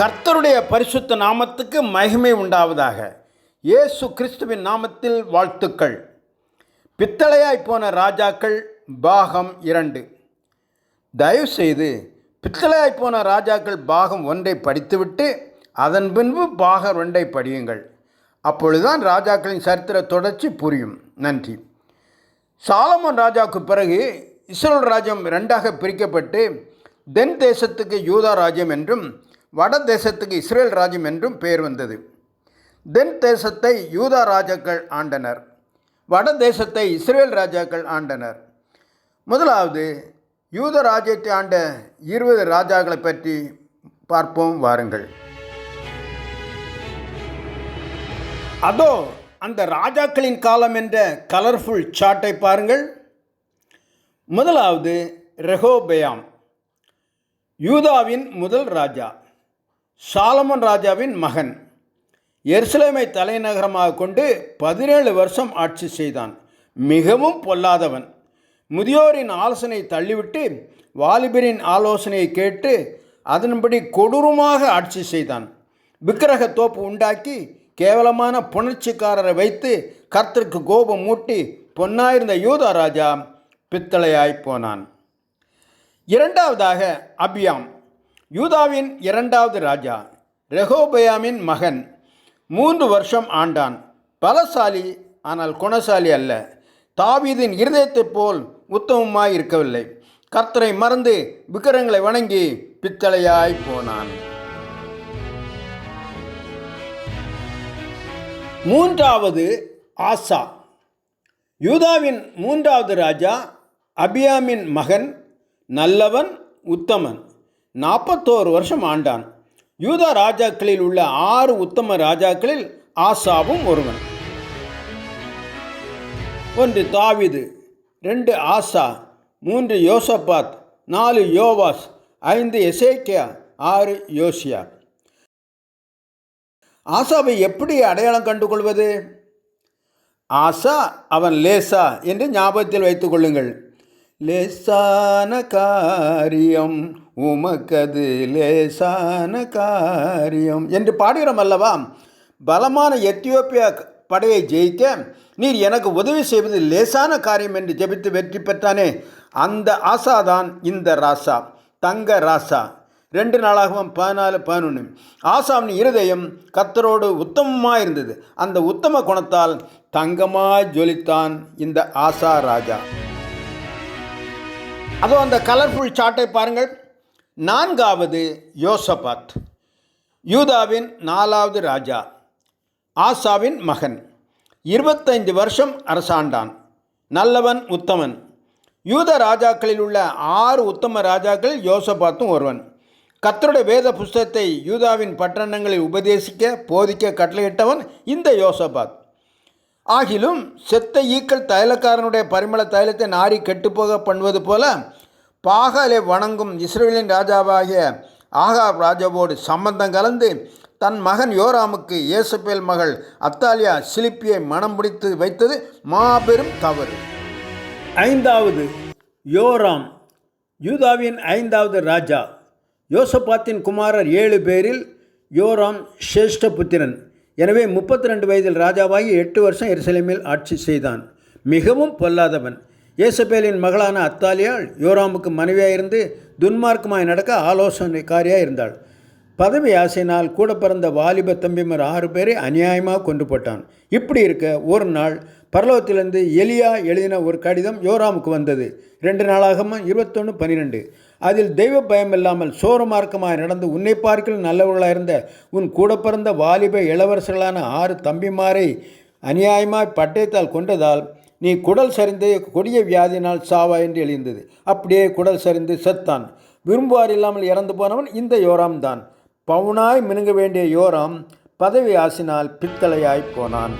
கர்த்தருடைய பரிசுத்த நாமத்துக்கு மகிமை உண்டாவதாக. இயேசு கிறிஸ்துவின் நாமத்தில் வாழ்த்துக்கள். பித்தளையாய் போன ராஜாக்கள் பாகம் இரண்டு. தயவுசெய்து பித்தளையாய் போன ராஜாக்கள் பாகம் ஒன்றை படித்துவிட்டு அதன் பின்பு பாகம் ஒன்றை படியுங்கள். அப்பொழுதுதான் ராஜாக்களின் சரித்திர தொடர்ச்சி புரியும். நன்றி. சாலமோன் ராஜாவுக்கு பிறகு இஸ்ரோல் ராஜ்யம் ரெண்டாக பிரிக்கப்பட்டு தென் தேசத்துக்கு யூதா ராஜ்யம் என்றும் வட தேசத்துக்கு இஸ்ரேல் ராஜ்யம் என்றும் பெயர் வந்தது. தென் தேசத்தை யூதா ராஜாக்கள் ஆண்டனர். வட தேசத்தை இஸ்ரேல் ராஜாக்கள் ஆண்டனர். முதலாவது யூத ராஜ்யத்தை ஆண்ட இருபது ராஜாக்களை பற்றி பார்ப்போம் வாருங்கள். அதோ அந்த ராஜாக்களின் காலம் என்ற கலர்ஃபுல் சார்ட்டை பாருங்கள். முதலாவது ரெஹோபயாம் யூதாவின் முதல் ராஜா. சாலமன் ராஜாவின் மகன். எருசலேமை தலைநகரமாக கொண்டு பதினேழு வருஷம் ஆட்சி செய்தான். மிகவும் பொல்லாதவன். முதியோரின் ஆலோசனை தள்ளிவிட்டு வாலிபரின் ஆலோசனையை கேட்டு அதன்படி கொடூரமாக ஆட்சி செய்தான். விக்கிரக தோப்பு உண்டாக்கி கேவலமான புணர்ச்சிக்காரரை வைத்து கர்த்தருக்கு கோபம் மூட்டி பொன்னாயிருந்த யூதா ராஜா பித்தளையாய் போனான். இரண்டாவதாக அபியாம். யூதாவின் இரண்டாவது ராஜா ரெஹோபயாமின் மகன் மூன்று வருஷம் ஆண்டான். பலசாலி ஆனால் குணசாலி அல்ல. தாவீதின் இருதயத்தைப் போல் உத்தமமாய் இருக்கவில்லை. கர்த்தரை மறந்து விக்கிரங்களை வணங்கி பித்தளையாய் போனான். மூன்றாவது ஆசா. யூதாவின் மூன்றாவது ராஜா அபியாமின் மகன் நல்லவன் உத்தமன். நாற்பத்தோரு வருஷம் ஆண்டான். யூதா ராஜாக்களில் உள்ள ஆறு உத்தம ராஜாக்களில் ஆசாவும் ஒருவன். ஒன்று தாவிது ரெண்டு ஆசா மூன்று யோசபாத் நாலு யோவாஸ் ஐந்து எசேக்கியா ஆறு யோசியா. ஆசாவை எப்படி அடையாளம் கண்டுகொள்வது? ஆசா அவன் லேசா என்று ஞாபகத்தில் வைத்துக் கொள்ளுங்கள். லேசான காரியம் உமக்கது லேசான காரியம். என்று பாடுகிறோம் அல்லவா? பலமான எத்தியோப்பியா படையை ஜெயிக்க நீர் எனக்கு உதவி செய்வது லேசான காரியம் என்று ஜெபித்து வெற்றி பெற்றானே. அந்த ஆசாதான் இந்த ராசா தங்க ராசா. ரெண்டு நாளாகவும் பதினாலு பதினொன்று ஆசாமின் இருதயம் கத்தரோடு உத்தமமாக இருந்தது அந்த உத்தம குணத்தால் தங்கமாய் ஜொலித்தான் இந்த ஆசா ராஜா. அதோ அந்த கலர்ஃபுல் சார்ட்டை பாருங்கள். நான்காவது யோசபாத். யூதாவின் நாலாவது ராஜா ஆசாவின் மகன் இருபத்தைந்து வருஷம் அரசாண்டான் நல்லவன் உத்தமன். யூத ராஜாக்களில் உள்ள ஆறு உத்தம ராஜாக்கள் யோசபாத்தும் ஒருவன். கத்தருடைய வேத புஸ்தத்தை யூதாவின் பட்டணங்களில் உபதேசிக்க போதிக்க கட்டளையிட்டவன் இந்த யோசபாத். ஆகிலும் செத்த ஈக்கள் தைலக்காரனுடைய பரிமள தைலத்தை நாரி கெட்டுப்போக பண்ணுவது போல பாகலை வணங்கும் இஸ்ரேலின் ராஜாவாகிய ஆகாப் ராஜாவோடு சம்பந்தம் கலந்து தன் மகன் யோராமுக்கு இயேசுபேல் மகள் அத்தாலியா சிலிப்பியை மனம் பிடித்து வைத்தது மாபெரும் தவறு. ஐந்தாவது யோராம் யூதாவின் ஐந்தாவது ராஜா. யோசபாத்தின் குமாரர் ஏழு பேரில் யோராம் சிரேஷ்ட புத்திரன். எனவே முப்பத்தி ரெண்டு வயதில் ராஜாவாகி எட்டு வருஷம் எருசலேமில் ஆட்சி செய்தான். மிகவும் பொல்லாதவன். இயேசபேலின் மகளான அத்தாலியாள் யோராமுக்கு மனைவியாக இருந்து துன்மார்க்கமாய் நடக்க ஆலோசனைக்காரியாக இருந்தாள். பதவி ஆசையினால் கூட பிறந்த வாலிப தம்பிமார் ஆறு பேரை அநியாயமாக கொண்டு போட்டான். இப்படி இருக்க ஒரு நாள் பரலோகத்திலிருந்து எலியா எழுதின ஒரு கடிதம் யோராமுக்கு வந்தது. ரெண்டு நாளாகமா இருபத்தொன்று பன்னிரெண்டு அதில் தெய்வ பயம் இல்லாமல் சோரமார்க்கமாய் நடந்து உன்னை பார்க்கல் நல்லவர்களாக இருந்த உன் கூட பிறந்த வாலிப இளவரசர்களான ஆறு தம்பிமாரை அநியாயமாய் பட்டயத்தால் கொண்டதால் நீ குடல் சரிந்து கொடிய வியாதியினால் சாவா என்று எழுந்தது. அப்படியே குடல் சரிந்து செத்தான். விரும்புவார் இல்லாமல் இறந்து போனவன் இந்த யோராம் தான். பவுனாய் மினுங்க வேண்டிய யோராம் பதவி ஆசினால் பித்தளையாய் போனான்.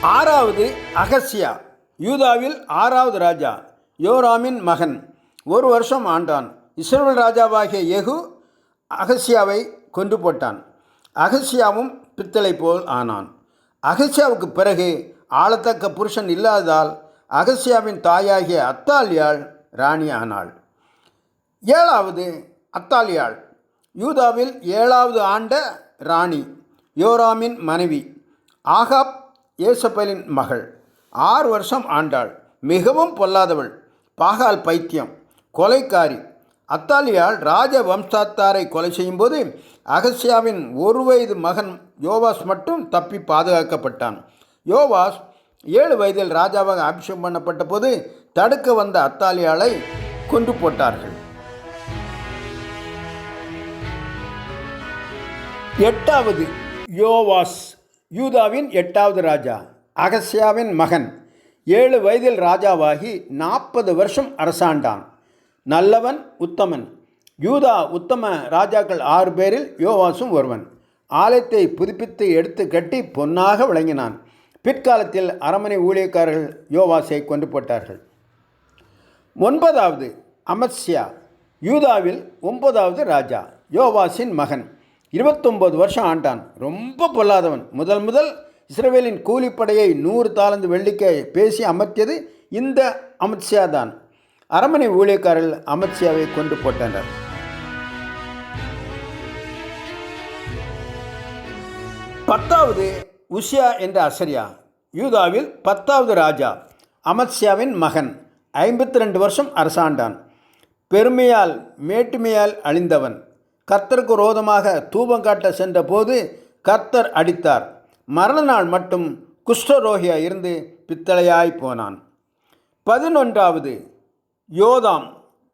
ஆறாவது அகசியா. யூதாவில் ஆறாவது ராஜா யோராமின் மகன். ஒரு வருஷம் ஆண்டான். இஸ்ரேல் ராஜாவாகிய யெகு அகசியாவை கொண்டு போட்டான். அகசியாவும் பித்தளை போல் ஆனான். அகசியாவுக்கு பிறகு ஆளத்தக்க புருஷன் இல்லாததால் அகசியாவின் தாயாகிய அத்தாலியாள் ராணி ஆனாள் ஏழாவது அத்தாலியாள். யூதாவில் ஏழாவது ஆண்ட ராணி யோராமின் மனைவி ஆகாப் ஏசப்பலின் மகள். ஆறு வருஷம் ஆண்டாள். மிகவும் பொல்லாதவள். பாகால் பைத்தியம். கொலைக்காரி. அத்தாலியால் ராஜ வம்சாத்தாரை கொலை செய்யும்போது அகசியாவின் ஒரு வயது மகன் யோவாஸ் மட்டும் தப்பி பாதுகாக்கப்பட்டான். யோவாஸ் ஏழு வயதில் ராஜாவாக அபிஷேகம் பண்ணப்பட்ட போது தடுக்க வந்த அத்தாலியாலை கொன்று போட்டார்கள். எட்டாவது யோவாஸ் யூதாவின் எட்டாவது ராஜா அகசியாவின் மகன். ஏழு வயதில் ராஜாவாகி நாற்பது வருஷம் அரசாண்டான். நல்லவன் உத்தமன். யூதா உத்தம ராஜாக்கள் ஆறு பேரில் யோவாசும் ஒருவன். ஆலயத்தை புதுப்பித்து எடுத்து கட்டி பொன்னாக விளங்கினான். பிற்காலத்தில் அரமனை ஊழியக்காரர்கள் யோவாசை கொண்டு போட்டார்கள். ஒன்பதாவது அமத்சியா. யூதாவில் ஒன்பதாவது ராஜா யோவாசின் மகன். இருபத்தொம்பது வருஷம் ஆண்டான். ரொம்ப பொல்லாதவன். முதல் முதல் இஸ்ரேலின் கூலிப்படையை நூறு தாளந்து வெள்ளிக்க பேசி அமர்த்தியது இந்த அமித்ஷா தான் அரமனை ஊழியக்காரர்கள் அமித்ஷாவை கொண்டு போட்டனர். பத்தாவது உஷியா என்ற அசரியா யூதாவில் பத்தாவது ராஜா அமத்ஷாவின் மகன் ஐம்பத்தி ரெண்டு வருஷம் அரசாண்டான். பெருமையால் மேட்டுமையால் அழிந்தவன். கர்த்தருக்கு ரோதமாக தூபம் காட்ட சென்றபோது கர்த்தர் அடித்தார். மரணநாள் மட்டும் குஷ்டரோகியாக இருந்து பித்தளையாய் போனான். பதினொன்றாவது யோதாம்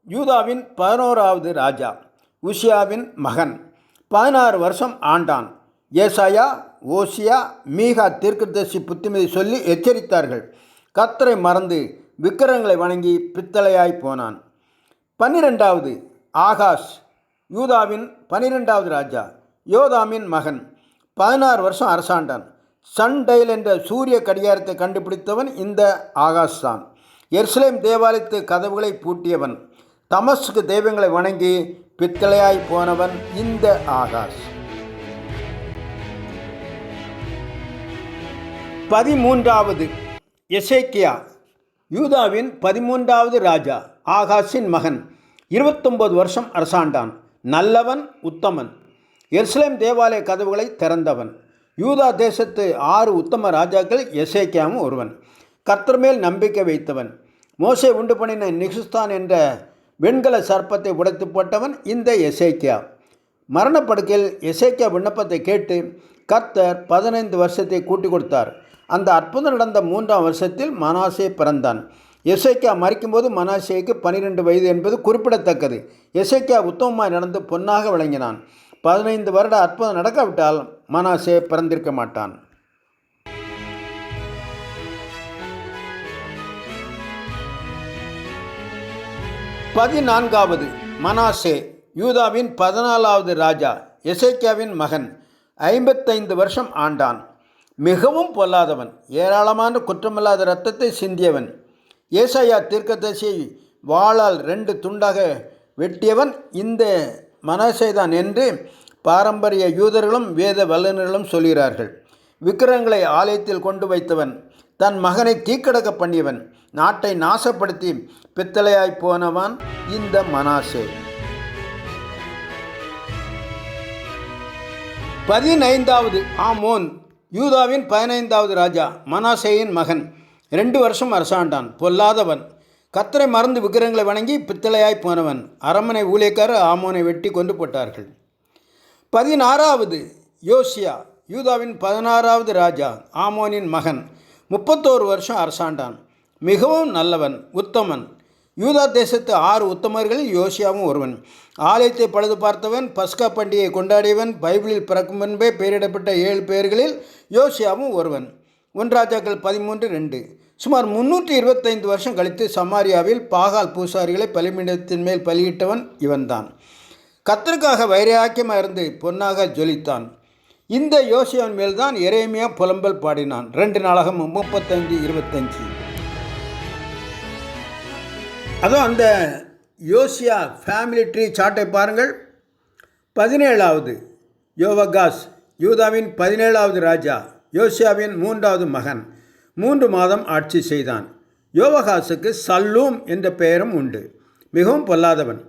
யூதாவின் பதினோராவது ராஜா உஷியாவின் மகன் பதினாறு வருஷம் ஆண்டான். ஏசாயா ஓசியா மீகா தீர்க்கதரிசி புத்திமதி சொல்லி எச்சரித்தார்கள். கத்தரை மறந்து விக்கிரங்களை வணங்கி பித்தளையாய் போனான். பன்னிரெண்டாவது ஆகாஷ் யூதாவின் பனிரெண்டாவது ராஜா யோதாமின் மகன் பதினாறு வருஷம் அரசாண்டான். சன் டைல் என்ற சூரிய கடிகாரத்தை கண்டுபிடித்தவன் இந்த ஆகாஷ் தான். எருசலேம் தேவாலயத்து கதவுகளை பூட்டியவன். தமஸ்க்கு தெய்வங்களை வணங்கி பித்தளையாய் போனவன் இந்த ஆகாஷ். பதிமூன்றாவது எசேக்கியா. யூதாவின் பதிமூன்றாவது ராஜா ஆகாஷின் மகன். இருபத்தொன்பது வருஷம் அரசாண்டான். நல்லவன் உத்தமன். எருசலேம் தேவாலய கதவுகளை திறந்தவன். யூதா தேசத்து ஆறு உத்தம ராஜாக்கள் எசேக்கியாவும் ஒருவன். கர்த்தர் மேல் நம்பிக்கை வைத்தவன். மோசை உண்டு பண்ணின நிகுஸ்தான் என்ற வெண்கல சர்ப்பத்தை உடைத்து போட்டவன் இந்த எசேக்கியா. மரணப்படுக்கையில் எசேக்கியா விண்ணப்பத்தை கேட்டு கர்த்தர் பதினைந்து வருஷத்தை கூட்டி கொடுத்தார். அந்த அற்புதம் நடந்த மூன்றாம் வருஷத்தில் மனாசே பிறந்தான். எசேக்கியா மறிக்கும்போது மனாசேக்கு பனிரெண்டு வயது என்பது குறிப்பிடத்தக்கது. எசேக்கியா உத்தமமாய் நடந்து பொன்னாக விளங்கினான். பதினைந்து வருட அற்புதம் நடக்காவிட்டால் மனாசே பிறந்திருக்க மாட்டான். பதினான்காவது மனாசே யூதாவின் பதினாலாவது ராஜா எசேக்கியாவின் மகன் ஐம்பத்தைந்து வருஷம் ஆண்டான். மிகவும் பொல்லாதவன் ஏராளமான குற்றமில்லாத இரத்தத்தை சிந்தியவன். ஏசாயா தீர்க்கதரிசியை வாளால் ரெண்டு துண்டாக வெட்டியவன் இந்த மனசைதான் என்று பாரம்பரிய யூதர்களும் வேத வல்லுநர்களும் சொல்கிறார்கள். விக்கிரங்களை ஆலயத்தில் கொண்டு வைத்தவன் தன் மகனை தீக்கடக்க பண்ணியவன் நாட்டை நாசப்படுத்தி பித்தளையாய் போனவன் இந்த மனாசே. பதினைந்தாவது ஆமோன் யூதாவின் பதினைந்தாவது ராஜா மனாசேயின் மகன். ரெண்டு வருஷம் அரசாண்டான் பொல்லாதவன். கத்தரை மறந்து விக்கிரங்களை வணங்கி பித்தளையாய் போனவன். அரமனை ஊழியக்காரர் ஆமோனை வெட்டி கொண்டு போட்டார்கள். பதினாறாவது யோசியா யூதாவின் பதினாறாவது ராஜா ஆமோனின் மகன். முப்பத்தோரு வருஷம் அரசாண்டான். மிகவும் நல்லவன் உத்தமன். யூதா தேசத்து ஆறு உத்தமர்களில் யோசியாவும் ஒருவன். ஆலயத்தை பழுது பார்த்தவன் பஸ்கா பண்டிகையை கொண்டாடியவன் பைபிளில் பிறக்கும் முன்பே பெயரிடப்பட்ட ஏழு பேர்களில் யோசியாவும் ஒருவன். ஒன்றாஜாக்கள் பதிமூன்று ரெண்டு. சுமார் முன்னூற்றி இருபத்தைந்து வருஷம் கழித்து சமாரியாவில் பாகால் பூசாரிகளை பலிமிடத்தின் மேல் பலியிட்டவன் இவன்தான். கத்தருக்காக வைராக்கியமாக இருந்து பொன்னாக ஜொலித்தான். இந்த யோசியாவின் மேல்தான் எரேமியா புலம்பல் பாடினான். ரெண்டு நாளாக முப்பத்தஞ்சு இருபத்தஞ்சு அதுவும் அந்த யோசியா ஃபேமிலி ட்ரீ சார்ட்டை பாருங்கள். பதினேழாவது யோவகாஸ் யூதாவின் பதினேழாவது ராஜா யோசியாவின் மூன்றாவது மகன் மூன்று மாதம் ஆட்சி செய்தான். யோவகாசுக்கு சல்லூம் என்ற பெயரும் உண்டு. மிகவும் பொல்லாதவன்.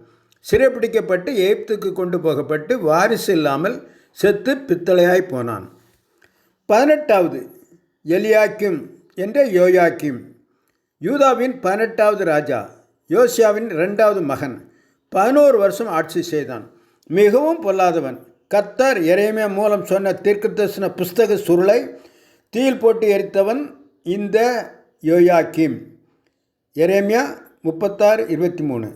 சிறைப்பிடிக்கப்பட்டு எகிப்துக்கு கொண்டு போகப்பட்டு வாரிசு இல்லாமல் செத்து பித்தளையாய் போனான். பதினெட்டாவது எலியாக்கிம் என்ற யோயாக்கிம் யூதாவின் பதினெட்டாவது ராஜா யோசியாவின் இரண்டாவது மகன். பதினோரு வருஷம் ஆட்சி செய்தான். மிகவும் பொல்லாதவன். கத்தார் எரேமியா மூலம் சொன்ன தீர்க்கதர்சன புஸ்தக சுருளை தீயில் போட்டு எரித்தவன் இந்த யோயாக்கிம். எரேமியா முப்பத்தாறு இருபத்தி மூணு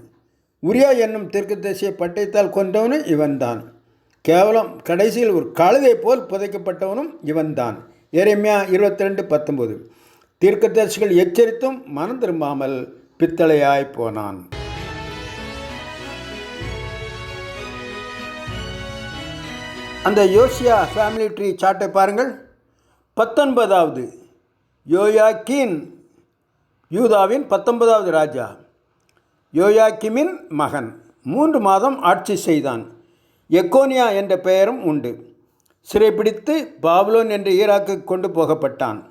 உரியா என்னும் தீர்க்கதரிசியை பட்டயத்தால் கொண்டவனும் இவன்தான். கேவலம் கடைசியில் ஒரு கழுதை போல் புதைக்கப்பட்டவனும் இவன்தான். எரேமியா இருபத்தி ரெண்டு பத்தொம்போது தீர்க்கதரிசிகள் எச்சரித்தும் மனம் திரும்பாமல் பித்தளையாய் போனான். அந்த யோசியா ஃபேமிலி ட்ரீ சார்ட்டை பாருங்கள். பத்தொன்பதாவது யோயாக்கின் யூதாவின் பத்தொன்பதாவது ராஜா. யோயாக்கிமின் மகன். மூன்று மாதம் ஆட்சி செய்தான். எக்கோனியா என்ற பெயரும் உண்டு. சிறைப்பிடித்து பாபுலோன் என்ற ஈராக்கு கொண்டு போகப்பட்டான்.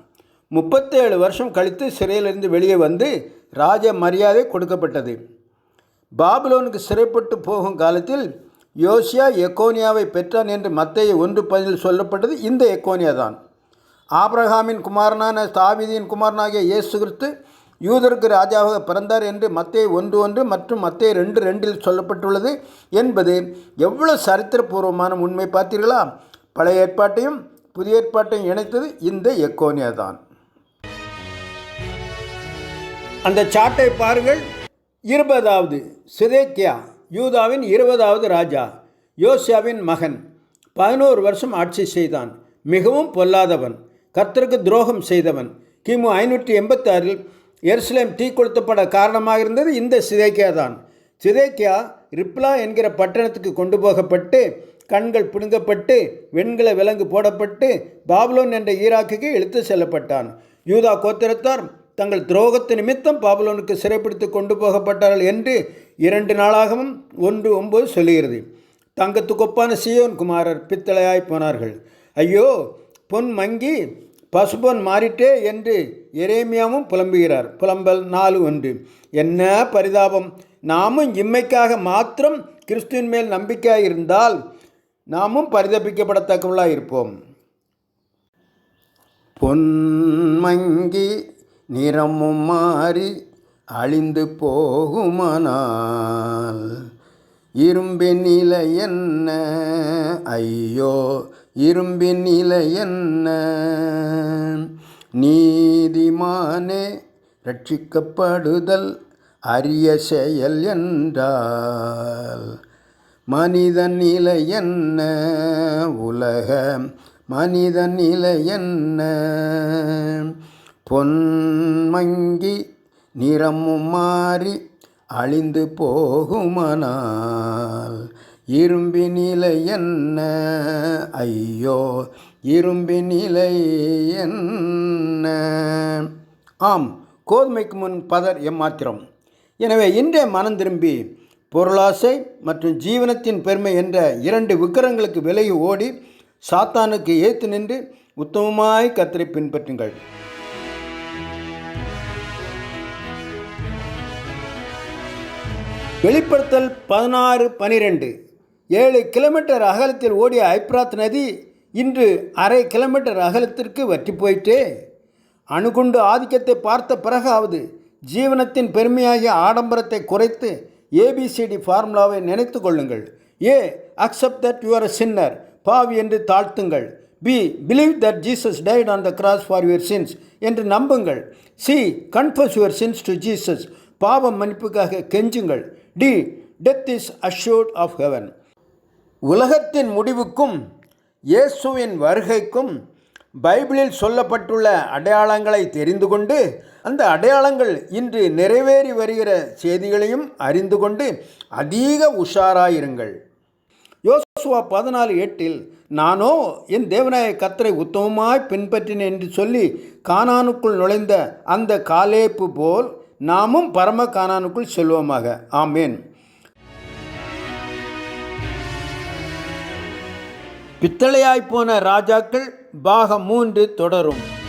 முப்பத்தேழு வருஷம் கழித்து சிறையிலிருந்து வெளியே வந்து ராஜ மரியாதை கொடுக்கப்பட்டது. பாபிலோனுக்கு சிறைப்பட்டு போகும் காலத்தில் யோசியா எக்கோனியாவை பெற்றான் என்று மத்திய ஒன்று பதில் சொல்லப்பட்டது. இந்த எக்கோனியா தான். ஆப்ரஹாமின் குமாரனான தாவிதியின் குமாரனாகிய இயேசு கிறிஸ்து யூதருக்கு ராஜாவாக பிறந்தார் என்று மத்திய ஒன்று ஒன்று மற்றும் மத்திய ரெண்டு ரெண்டில் சொல்லப்பட்டுள்ளது என்பது எவ்வளோ சரித்திரபூர்வமான உண்மை பார்த்தீர்களா? பழைய ஏற்பாட்டையும் புதிய ஏற்பாட்டையும் இணைத்தது இந்த எக்கோனியா தான். அந்த சாட்டை பாருங்கள். இருபதாவது சிதேக்கியா யூதாவின் இருபதாவது ராஜா யோசியாவின் மகன். பதினோரு வருஷம் ஆட்சி செய்தான். மிகவும் பொல்லாதவன். கர்த்தருக்கு துரோகம் செய்தவன். கிமு ஐநூற்றி எண்பத்தாறில் எருசலேம் தீ கொளுத்தப்பட காரணமாக இருந்தது இந்த சிதேக்கியா தான். சிதேக்கியா ரிப்லா என்கிற பட்டணத்துக்கு கொண்டு போகப்பட்டு கண்கள் பிடுங்கப்பட்டு வெண்கல விலங்கு போடப்பட்டு பாப்லோன் என்ற ஈராக்குக்கு இழுத்து செல்லப்பட்டான். யூதா கோத்திரத்தார் தங்கள் துரோகத்து நிமித்தம் பாபுலோனுக்கு சிறைப்பிடித்து கொண்டு போகப்பட்டார்கள் என்று இரண்டு நாளாகவும் ஒன்று ஒன்பது சொல்லுகிறது. தங்கத்துக்கொப்பான சியோன் குமாரர் பித்தளையாய் போனார்கள். ஐயோ பொன் மங்கி பசுபொன் மாறிட்டே என்று எரேமியாவும் புலம்புகிறார். புலம்பல் நாலு ஒன்று. என்ன பரிதாபம்! நாமும் இம்மைக்காக மாத்திரம் கிறிஸ்துவின் மேல் நம்பிக்கையாக இருந்தால் நாமும் பரிதபிக்கப்படத்தக்கவளாக இருப்போம். பொன்மங்கி நிறமும் மாறி அழிந்து போகுமானால் இரும்பின் நிலை என்ன? ஐயோ இரும்பின் நிலை என்ன? நீதிமானே ரட்சிக்கப்படுதல் அரிய செயல் என்றால் மனிதன் நிலை என்ன? உலக மனிதன் நிலை என்ன? பொன்மங்கி நிறமும் மாறி அழிந்து போகுமனால். இரும்பி நிலை என்ன? ஐயோ இரும்பி நிலை என்ன? ஆம் கோதுமைக்கு முன் பதர் எம்மாத்திரம். எனவே இன்றே மனம் திரும்பி பொருளாசை மற்றும் ஜீவனத்தின் பெருமை என்ற இரண்டு விக்கிரங்களுக்கு விலகி ஓடி சாத்தானுக்கு ஏற்று நின்று உத்தமமாய் கத்தரை பின்பற்றுங்கள். வெளிப்படுத்தல் பதினாறு பனிரெண்டு. ஏழு கிலோமீட்டர் அகலத்தில் ஓடிய ஐப்ராத் நதி இன்று அரை கிலோமீட்டர் அகலத்திற்கு வற்றி போயிட்டே அணுகுண்டு ஆதிக்கத்தை பார்த்த பிறகாவது ஜீவனத்தின் பெருமையாகிய ஆடம்பரத்தை குறைத்து ஏபிசிடி ஃபார்முலாவை நினைத்து கொள்ளுங்கள். A accept that your a sinner பாவி என்று தாழ்த்துங்கள். B believe that Jesus died on the cross for your sins என்று நம்புங்கள். C confess your sins to Jesus பாவம் மன்னிப்புக்காக கெஞ்சுங்கள். D death is assured of heaven உலகத்தின் முடிவுக்கும் இயேசுவின் வருகைக்கும் பைபிளில் சொல்லப்பட்டுள்ள அடையாளங்களை தெரிந்து கொண்டு அந்த அடையாளங்கள் இன்று நிறைவேறி வருகிற செய்திகளையும் அறிந்து கொண்டு அதிக உஷாராயிருங்கள். யோசுவா பதினாலு எட்டில் நானோ என் தேவநாய கத்தரை உத்தமமாய் பின்பற்றினேன் என்று சொல்லி கானானுக்குள் நுழைந்த அந்த காலேப்பு போல் நாமும் பரம காணானுக்குள் செல்வோமாக. ஆமேன். பித்தளையாய்ப் போன ராஜாக்கள் பாகம் மூன்று தொடரும்.